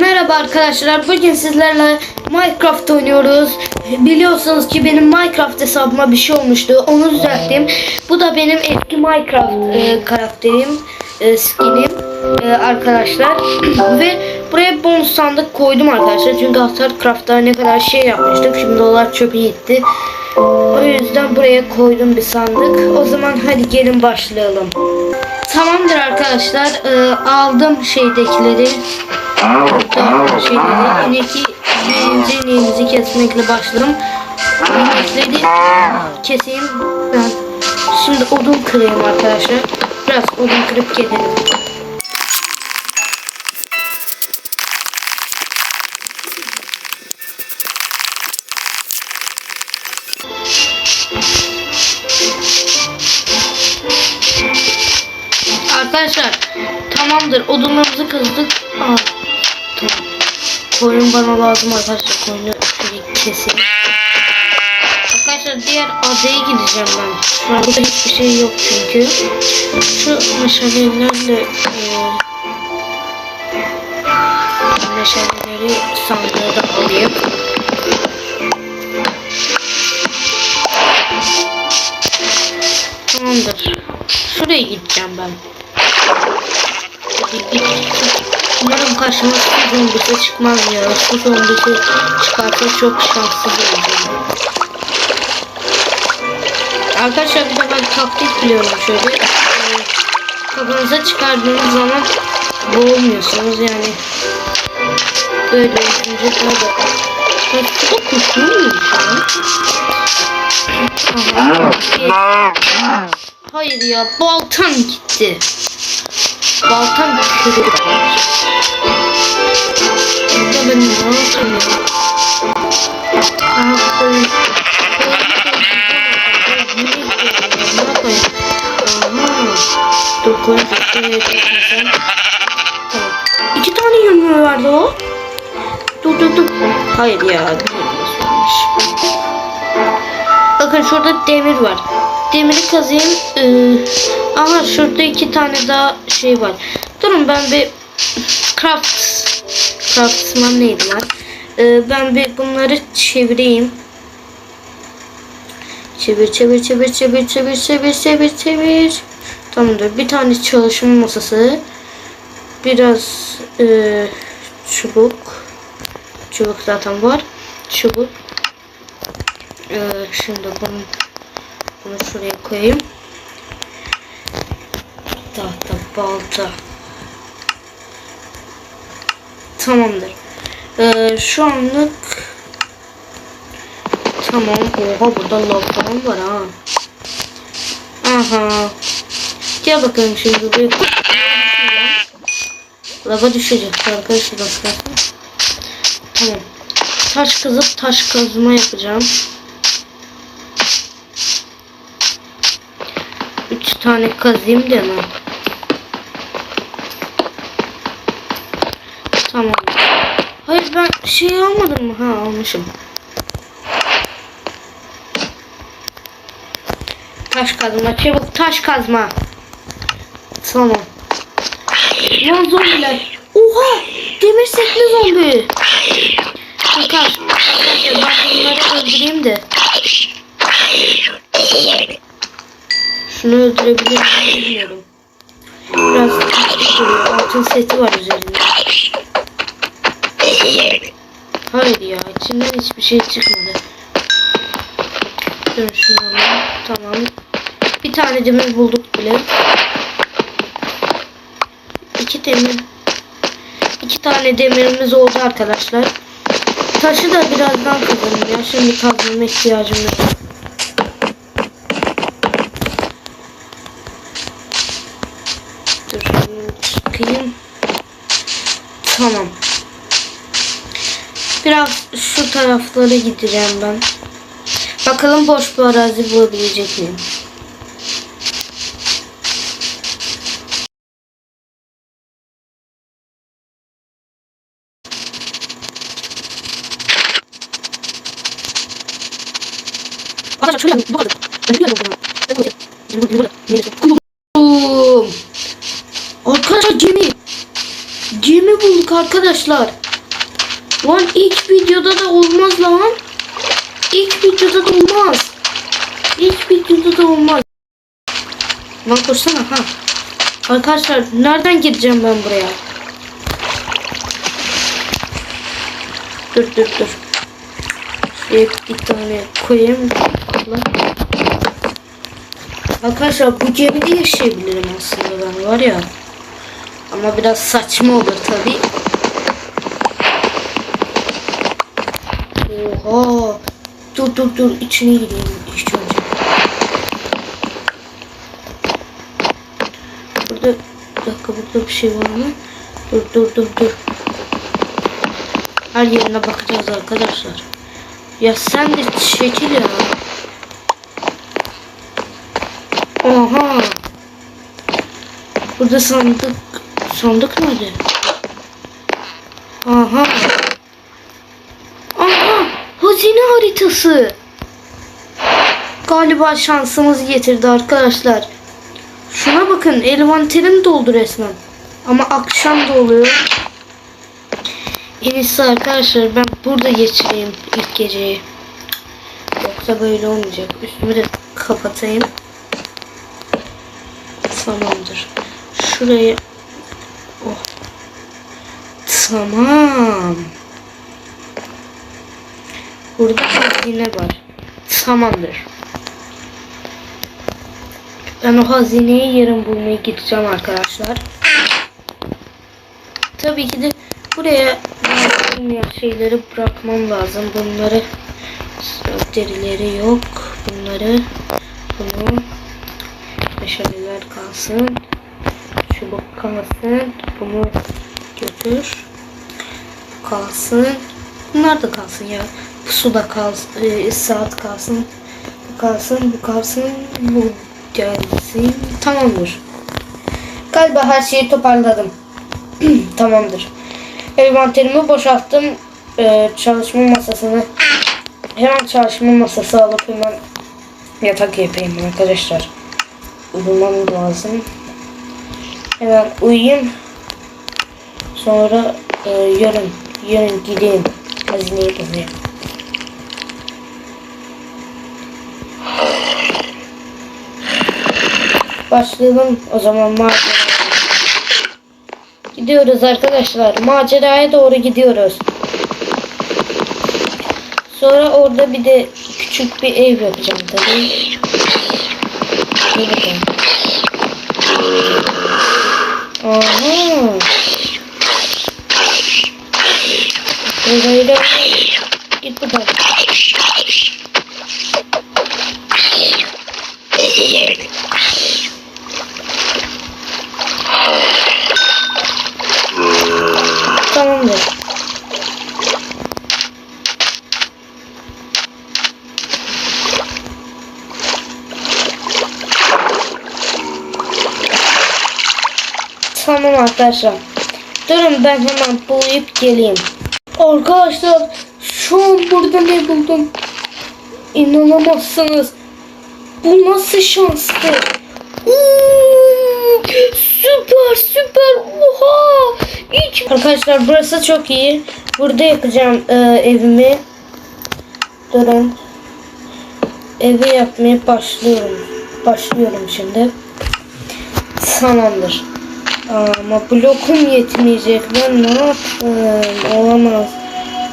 Merhaba arkadaşlar. Bugün sizlerle Minecraft oynuyoruz. Biliyorsunuz ki benim Minecraft hesabıma bir şey olmuştu. Onu düzelttim. Bu da benim eski Minecraft e, karakterim, e, skinim e, arkadaşlar. Ve buraya bonus sandık koydum arkadaşlar. Çünkü Hasarcraft'ta ne kadar şey yapmıştık. Şimdi dolar çöpe gitti. O yüzden buraya koydum bir sandık. O zaman hadi gelin başlayalım. Tamamdır arkadaşlar. E, aldım şeydekileri. Şeyleri. İneki kesmekle başlarım. İnekleri keseyim. Ben şimdi odun kırayım arkadaşlar. Biraz odun kırıp gelelim. Arkadaşlar tamamdır odunlarımızı kızdık. Aa. Koyun bana lazım arkadaşlar. Koyunu keseyim. Arkadaşlar diğer adaya gideceğim ben. Şu an burada hiçbir şey yok çünkü. Şu meşalelerle e, meşaleleri sandığa da alayım. Tamamdır. Şuraya gideceğim ben. Karşıma su zombisi çıkmaz ya. Su zombisi çıkarsa çok şanssız olacağım. Arkadaşlar bir de ben taktik biliyorum şöyle. Ee, kafanıza çıkardığınız zaman boğulmuyorsunuz yani. Böyle. Bak bu da kuşlu muymuş ya? Aha. Hayır ya baltam gitti. Baltam kırıldı. Burada ben ne yapayım ya? Dur koyun. Tamam. İki tane yumruğu vardı o. Dur dur dur. Hayır ya. Bakın şurada demir var. Demiri kazayım. Ee, aha şurada iki tane daha şey var. Durun ben bir craft craftsman neydi lan? Ee, ben bir bunları çevireyim. Çevir çevir çevir çevir çevir çevir çevir çevir. Tamamdır. Bir tane çalışma masası. Biraz e, çubuk. Çubuk zaten var. Çubuk. Ee, şimdi bunu bunu şuraya koyayım. Tahta, balta. Tamamdır. Ee, şu anlık tamam. Oha burada lav falan var ha. Aha. Gel bakalım şimdi buraya. Lava düşecek arkadaşlar. Tamam. Taş kazıp taş kazma yapacağım. Üç tane kazayım değil Ben şey almadım mı? Ha almışım. Taş kazma. Çabuk taş kazma. Tamam. Lan zombiler. Oha! Demir setli zombi. Bakar. Ben bunları öldüreyim de. Şunu öldürebilir miyim bilmiyorum. Biraz. Altın seti var üzerinde. Hayır ya içinden hiçbir şey çıkmadı. Dur şunu. Tamam. Bir tane demir bulduk bile. İki demir. İki tane demirimiz oldu arkadaşlar. Taşı da birazdan kazanım ya. Şimdi kazmama ihtiyacım yok. Dur çıkayım. Tamam. Biraz şu taraflara gideceğim ben. Bakalım boş bir arazi bulabilecek miyim? Arkadaşlar şöyle bu kadar. Arkadaşlar gemi. gemi bulduk arkadaşlar. Lan ilk videoda da olmaz lan. İlk videoda da olmaz. İlk videoda da olmaz. Lan koşsana ha. Arkadaşlar nereden gireceğim ben buraya? Dur dur dur. Şuraya bir tane koyayım. Kapla. Arkadaşlar bu gemide yaşayabilirim aslında ben var ya. Ama biraz saçma olur tabi. Oha. Dur dur dur içine gireyim ilk önce. Burada bir dakika burada bir şey var mı? Dur dur dur dur. Her yerine bakacağız arkadaşlar. Ya sen de çekil ya. Oha. Burada sandık. Sandık nerede? Aha. Hazine haritası. Galiba şansımız getirdi arkadaşlar. Şuna bakın envanterim doldu resmen. Ama akşam da oluyor. En iyisi arkadaşlar ben burada geçireyim ilk geceyi. Yoksa böyle olmayacak. Üstümü de kapatayım. Tamamdır. Şurayı oh. Tamam. Burada hazine var. Tamamdır. Ben o hazineyi yarın bulmaya gideceğim arkadaşlar. Tabii ki de buraya olmayan şeyleri bırakmam lazım. Bunları derileri yok. Bunları bunu meşaleler kalsın. Çubuk kalsın. Bunu götür. Kalsın. Bunlar da kalsın ya. Pusu da kalsın. e, saat kalsın. Kalsın. Bu kalsın. Bu gelsin. Tamamdır. Galiba her şeyi toparladım. Tamamdır. Envanterimi boşalttım. Ee, çalışma masasını hemen çalışma masası alıp hemen yatak yapayım arkadaşlar. Uyumam lazım. Hemen uyuyayım. Sonra e, yarın yarın gideyim hazineyi bulmaya. Başlayalım o zaman maceraya. Gidiyoruz arkadaşlar. Maceraya doğru gidiyoruz. Sonra orada bir de küçük bir ev yapacağım tabii. Aha. Burayı da git buradan. Tamamdır. Tamam arkadaşlar. Durun ben hemen bulayıp geleyim. Arkadaşlar şu an burada ne buldum? İnanamazsınız. Bu nasıl şanstı? Oo, süper süper oha. Hiç... Arkadaşlar burası çok iyi. Burada yapacağım e, evimi. Durun. Evi yapmaya başlıyorum. Başlıyorum şimdi. Tamamdır. Ama blokum yetmeyecek. Ben ne yapayım? Olamaz.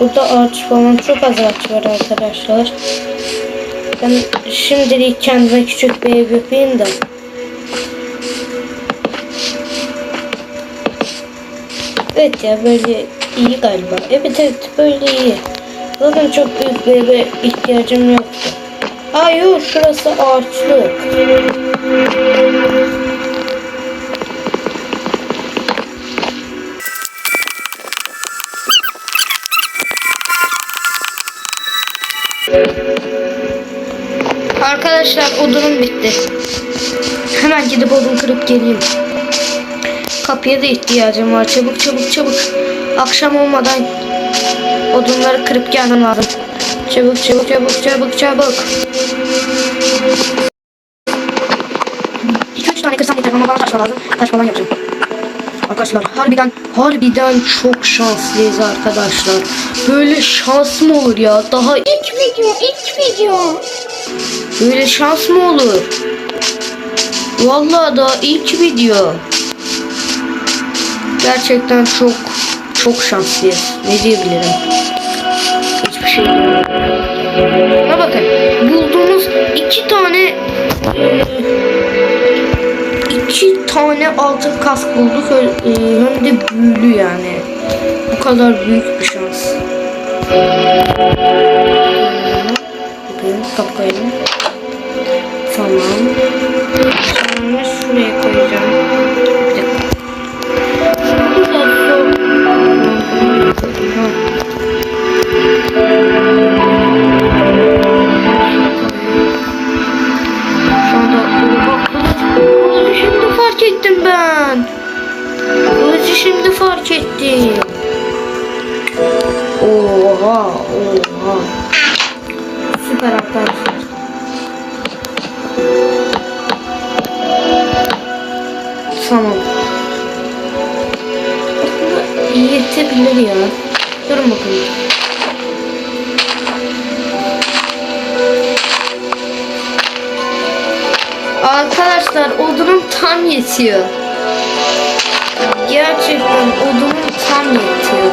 Burada ağaç falan çok az ağaç var arkadaşlar. Ben şimdilik kendime küçük bir ev yapayım da. Evet ya böyle iyi galiba. Evet evet böyle iyi. Zaten çok büyük bir eve ihtiyacım yoktu. Yok şurası ağaçlık. Arkadaşlar odunum bitti. Hemen gidip odun kırıp geleyim. Kapıya da ihtiyacım var. Çabuk çabuk çabuk. Akşam olmadan odunları kırıp gelmem lazım. Çabuk çabuk çabuk çabuk çabuk. 2-3 tane kırsam yeter ama bana taş lazım. Taş falan yapacağım. Arkadaşlar harbiden harbiden çok şanslıyız arkadaşlar. Böyle şans mı olur ya? Daha İlk video, ilk video. böyle şans mı olur? Vallahi daha ilk video. Gerçekten çok çok şanslıyız. Ne diyebilirim? Hiçbir şey diyemiyorum. Ha bakın bulduğumuz iki tane iki tane altın kask bulduk e, hem de büyülü yani. Bu kadar büyük bir şans. Bakayım kapkayalım. Tamam. Sonra şuraya koyacağım. Şimdi fark ettim. Oha oha. Süper arkadaşlar. Tamam. Yetebilir ya. Durun bakalım. Arkadaşlar odunum tam yetiyor. Gerçekten odunum tam yetiyor.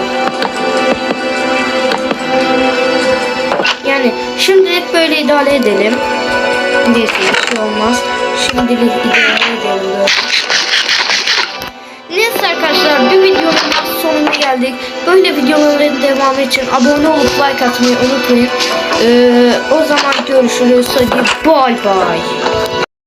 Yani şimdilik böyle idare edelim. Neyse bir şey olmaz. Şimdilik idare edelim. Neyse arkadaşlar bir sonuna geldik. Böyle videoların devamı için abone olup like atmayı unutmayın. Ee, o zaman görüşürüz. Hadi bay bay.